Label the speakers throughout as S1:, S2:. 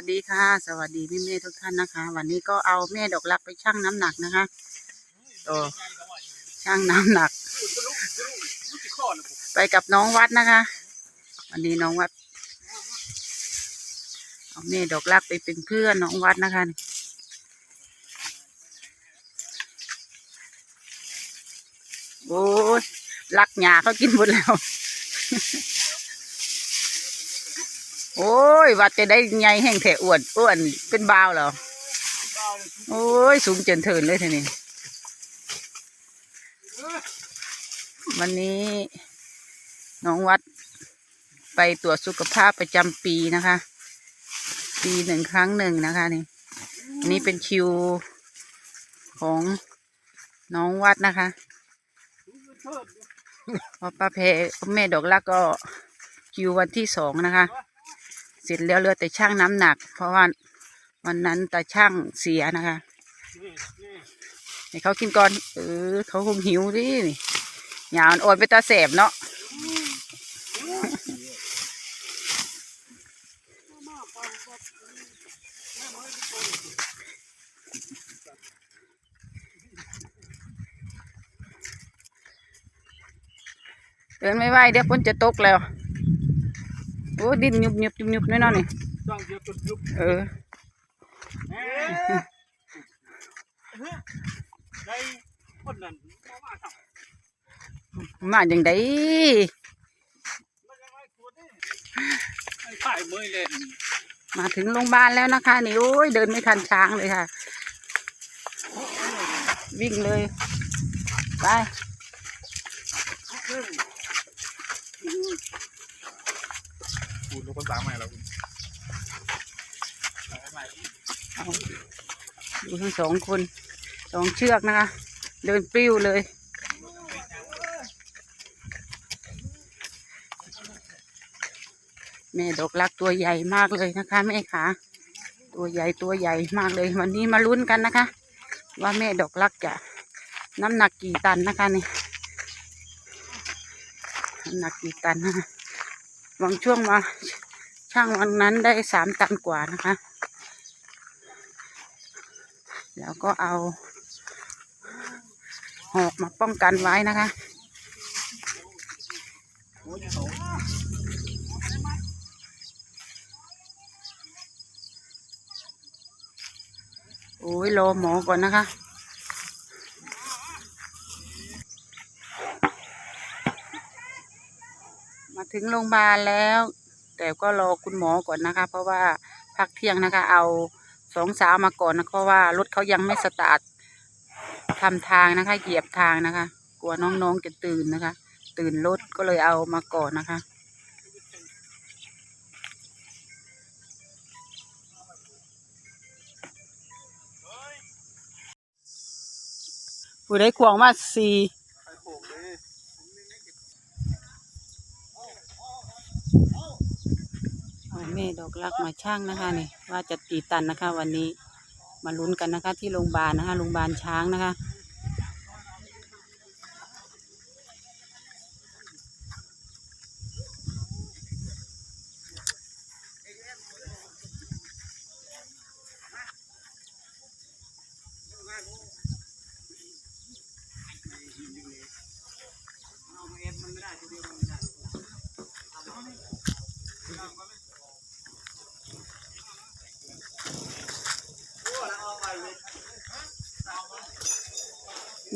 S1: วัสดีค่ะ สวัสดีพี่เมย์ทุกท่านนะคะ วันนี้ก็เอาแม่ดอกรักไปชั่งน้ำหนักนะคะโอ้ชั่งน้ำหนัก ไปกับน้องวัดนะคะ วันนี้น้องวัด เอาแม่ดอกรักไปเป็นเพื่อนน้องวัดนะคะโอ้ยรักหยาเขากินหมดแล้ว โอ้ยวัดจะได้ไงแห้งแถอ้วนอ้วนเป็นบาวเหรอโอ้ยสูงเจนเทินเลยทีนี้วันนี้น้องวัดไปตรวจสุขภาพประจำปีนะคะ ปีหนึ่งครั้งหนึ่งนะคะนี่อันนี้เป็นคิวของน้องวัดนะคะพอป้าเพแม่ดอกลักก็คิววันที่สองนะคะ สร็จแล้วเหลือแต่ช่างน้ำหนัก เพราะว่าวันนั้นตาช่างเสียนะคะให้เขากินก่อน เออ เขาคงหิวดินี่หยาอ่อนไปตาแสบเนาะเดินไม่ไหวเดี๋ยวฝนจะตกแล้ว โอ้ดินยุบยุบยุบยุบแน่นอนนี่
S2: จ้องเยอะจนยุบ
S1: เออ
S2: มา
S1: อย่างได
S2: มันยังไงตัวนี้ไอ้ข่ายเมยเล่น
S1: มาถึงโรงพยาบาลแล้วนะคะ นี่โอ้ยเดินไม่ทันช้างเลยค่ะ วิ่งเลย ไป
S3: คุณลูกคนสามใหม่แล้วคุณ
S1: เอาดูทั้งสองคนสองเชือกนะคะ เดินปิ้วเลยแม่ดอกรักตัวใหญ่มากเลยนะคะแม่ขาตัวใหญ่ตัวใหญ่มากเลย วันนี้มาลุ้นกันนะคะ ว่าแม่ดอกรักจะน้ำหนักกี่ตันนะคะนี่น้ำหนักกี่ตันนะคะ บางช่วงมาช่างวันนั้นได้สามตันกว่านะคะ แล้วก็เอาหอกมาป้องกันไว้นะคะโอ้ยรอหมอก่อนนะคะ มา ถึงโรงพยาบาลแล้ว แต่ก็รอคุณหมอก่อนนะคะ เพราะว่าพักเที่ยงนะคะ เอาสองสาวมาก่อนนะเพราะว่ารถเขายังไม่สตาร์ททำทางนะคะ เหยียบทางนะคะ กลัวน้องๆจะตื่นนะคะ ตื่นรถก็เลยเอามาก่อนนะคะผู้ได้ควงมาสี่เอา แม่ดอกรักมาช่างนะคะนี่ว่าจะตีตันนะคะ วันนี้มาลุ้นกันนะคะ ที่โรงพยาบาลนะคะโรงพยาบาลช้างนะคะ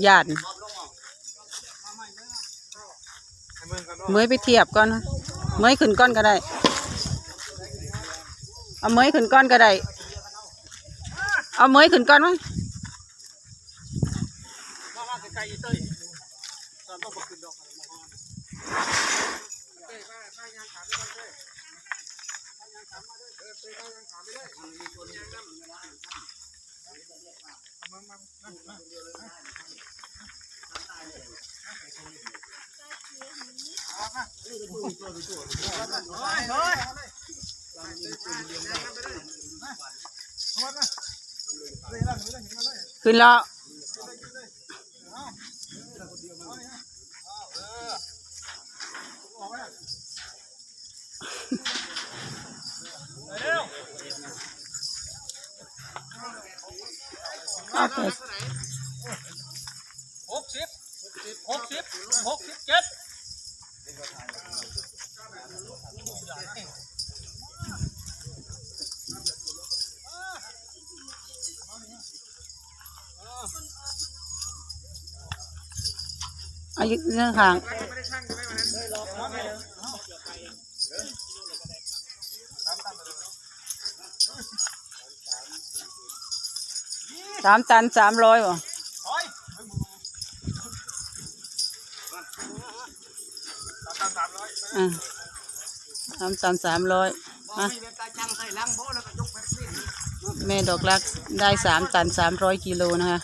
S1: ยาด
S3: เมืองกัน
S1: เมยไปเทียบก่อนนะเมยขึ้นก้อนก็ได้ เอาเมยขึ้นก้อนก็ได้ เอาเมยขึ้นก้อนมั้ย
S2: มาว่าไกลๆอีเต้ยตอนต้องมาขึ้นดอกอะไมาฮอนเต้ยป้าป้ายังถามไม่ต้อเต้ยป้ายังถามมาด้วยเออเต้ยป้ายังถามไปเลยมันมีคนยังนั่งไม่ได้เฮ้ย
S1: ขึ้นแล้ว
S2: เอา
S1: ไป
S2: หกสิบหกสิบหกสิบเจ็ด
S1: อายุเรื่องข้าง สามตันสามร้อยบ่อ่าสามตันสามร้อย
S2: มาแม่
S1: ดอกรักได้สามตันสามร้อยกิโลนะคะ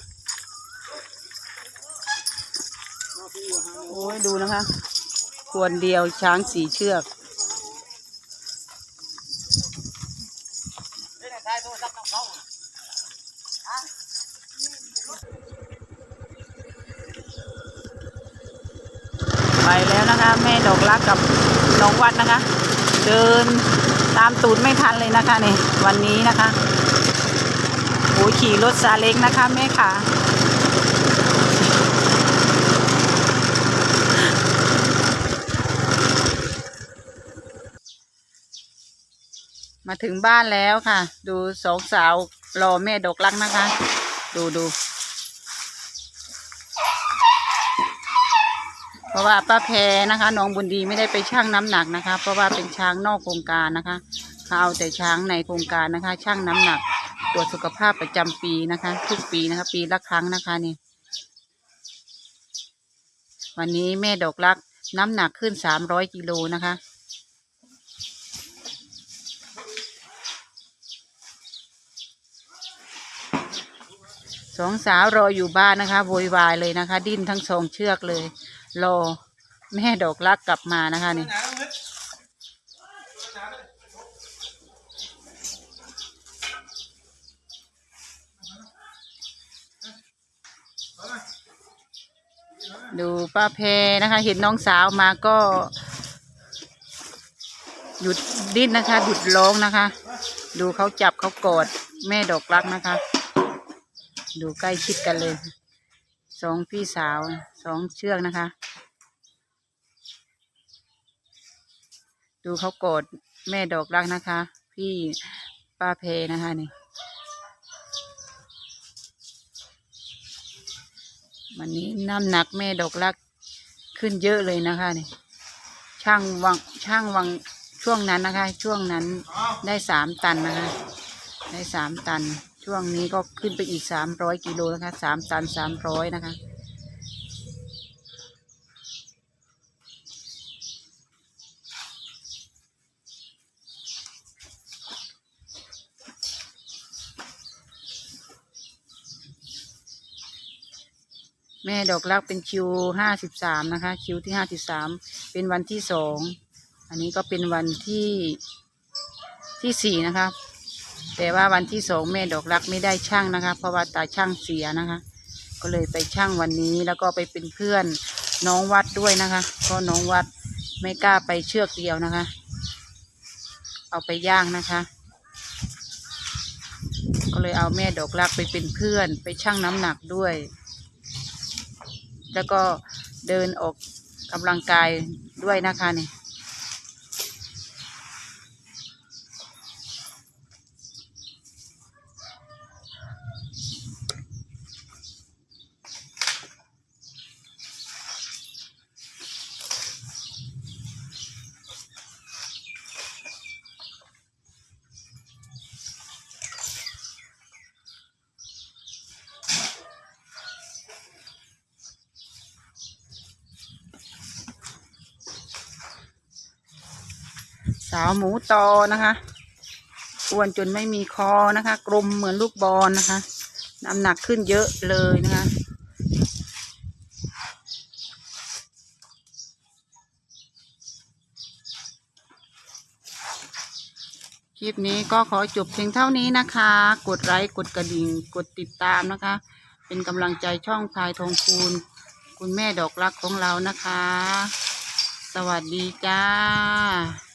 S1: โอ้ยดูนะคะ ควรเดียวช้างสีเชือก
S2: นี่นายโทรศัพท์ของเขา
S1: ไปแล้วนะคะ แม่ ดอกรักกับน้องวัดนะคะ เดินตามตูดไม่ทันเลยนะคะนี่วันนี้นะคะโอ้ยขี่รถซาเล้งนะคะแม่ค่ะมาถึงบ้านแล้วค่ะ ดูสองสาวรอแม่ดอกรักนะคะ ดูดู เพ ราะว่าป้าแพนะคะน้องบุญดีไม่ได้ไปชั่งน้ำหนักนะคะ เพราะว่าเป็นช้างนอกโครงการนะคะเขาเอาแต่ช้างในโครงการนะคะชั่งน้ำหนักตรวจสุขภาพประจำปีนะคะ ทุกปีนะคะ ปีละครั้งนะคะนี่ วันนี้แม่ดอกรักน้ำหนักขึ้นสามร้อยกิโลนะคะสองสาวรออยู่บ้านนะคะโวยวายเลยนะคะ ดิ้นทั้งสองเชือกเลย รอแม่ดอกรักกลับมานะคะนี่ดูป้าแพรนะคะ เห็นน้องสาวมาก็ หยุดดิ้นนะคะ หยุดร้องนะคะ ดูเขาจับเขากอดแม่ดอกรักนะคะ ดูใกล้ชิดกันเลย สองพี่สาว สองเชือกนะคะ ดูเขากอดแม่ดอกรักนะคะ พี่ป้าเพนะคะนี่วันนี้น้ำหนักแม่ดอกรักขึ้นเยอะเลยนะคะนี่ช่างวังช่างวังช่วงนั้นนะคะ ช่วงนั้นได้สามตันนะคะ ได้สามตัน ช่วงนี้ก็ขึ้นไปอีกสามร้อยกิโลนะคะสามตันสามร้อยนะคะ แม่ดอกรักเป็นคิวห้าสิบสามนะคะ คิวที่ห้าสิบสามเป็นวันที่สองอันนี้ก็เป็นวันที่ที่สี่นะคะแต่ว่าวันที่สองแม่ดอกรักไม่ได้ช่างนะคะ เพราะว่าตาช่างเสียนะคะ ก็เลยไปช่างวันนี้แล้วก็ไปเป็นเพื่อนน้องวัดด้วยนะคะเพราะน้องวัดไม่กล้าไปเชือกเดียวนะคะ เอาไปย่างนะคะ ก็เลยเอาแม่ดอกรักไปเป็นเพื่อน ไปชั่งน้ำหนักด้วย แล้วก็เดินออกกำลังกายด้วยนะคะนี่าวหมูตอนะคะอ้วนจนไม่มีคอนะคะ กลมเหมือนลูกบอลนะคะ น้ำหนักขึ้นเยอะเลยนะคะคลิปนี้ก็ขอจบเพียงเท่านี้นะคะ กดไลค์กดกระดิ่งกดติดตามนะคะ เป็นกำลังใจช่องพายทองคูณ คุณแม่ดอกรักของเรานะคะ สวัสดีจ้า